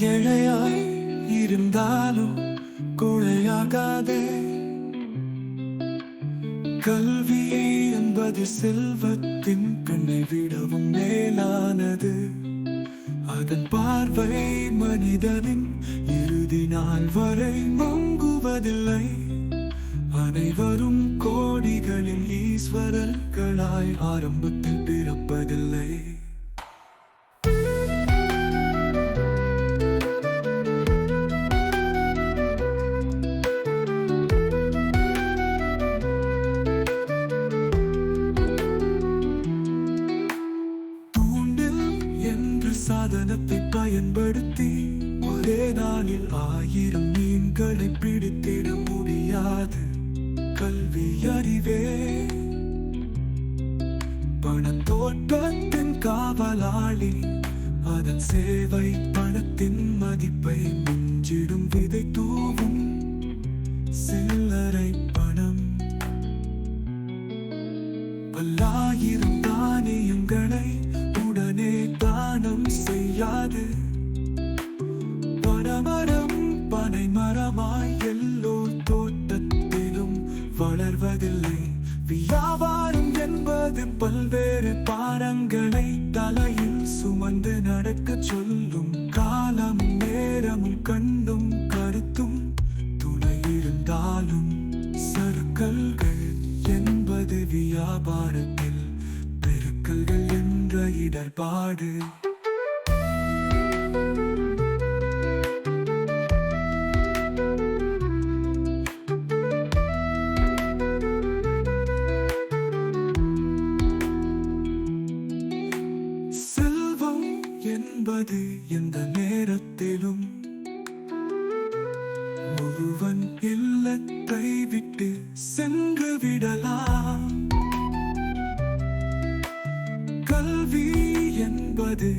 ஏழையாய் இருந்தாலும் குழையாகாதே. கல்வி என்பது செல்வத்தின் கண்ணை விடவும் மேலானது. அதன் பார்வை மனிதனின் இறுதி நாள் வரை மங்குவதில்லை. அனைவரும் கோடிகளில் ஈஸ்வரர்களாய் ஆரம்பத்தில் பிறப்பதில்லை. சாதனத்தை பயன்படுத்தி ஒரே நாளில் ஆயிரம் மீன்களை பிடித்திட முடியாது. கல்வி அறிவே. பணத்தோட்டத்தின் காவலாளி அதன் சேவை பணத்தின் மதிப்பை மிஞ்சிடும் விதை தூவும். சில்லறை பணம். பல்லாயிரம் தானம் செய்யாது பனமரம் பனை மரமாய் எல்லோர் தோட்டத்திலும் வளர்வதில்லை. வியாபாரம் என்பது பல்வேறு பாரங்களை தலையில் சுமந்து நடக்க சொல்லும் காலம் நேரமும் கண்ணும் கருத்தும் துணை இருந்தாலும் சருக்கல்கள் என்பது வியாபாரத்தில் பெருக்கல்கள் என்ற இடர்பாடு. என்பது எந்த நேரத்திலும். ஒருவன் இல்லத்தை விட்டு சென்று விடலாம். கல்வி என்பது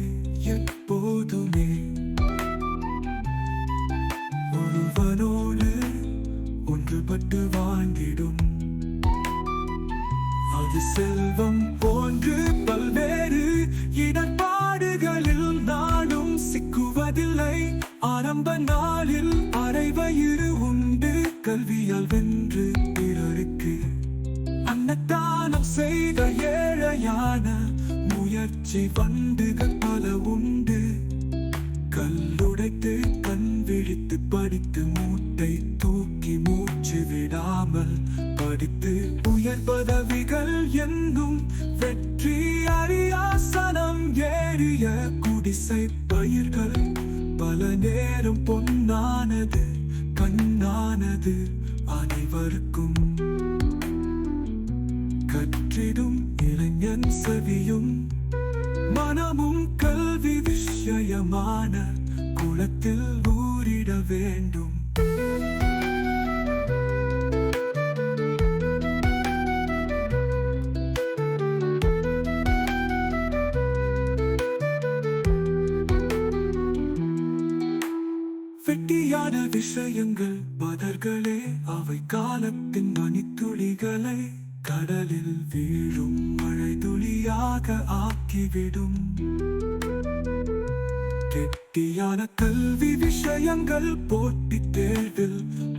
எப்போதுமே ஒருவனோடு ஒன்றுபட்டு வாங்கிடும் அது செல் கல்வியால் வென்று பிறருக்கு அன்னதானம் செய்த ஏழையான முயற்சி வண்டுகள் பல உண்டு. கல்லுடைத்து கண் விழித்து படித்து மூட்டை தூக்கி மூச்சு விடாமல் படித்து. உயர் பதவிகள் என்னும் வெற்றி அரியாசனம் ஏறிய குடிசை பயிர்கள். பல நேரம் பொன்னானது கண்ணானது. அனைவருக்கும் கற்றிடும் இளைஞன் செவியும் மனமும் கல்வி விஷயமான குளத்தில் ஊரிட வேண்டும். வெட்டியான விஷயங்கள் பதர்களே அவை காலத்தின் மணித்துளிகளை கடலில் வீழும் மழை துளியாக ஆக்கிவிடும். கெட்டியான கல்வி விஷயங்கள் போட்டி தேர்வில்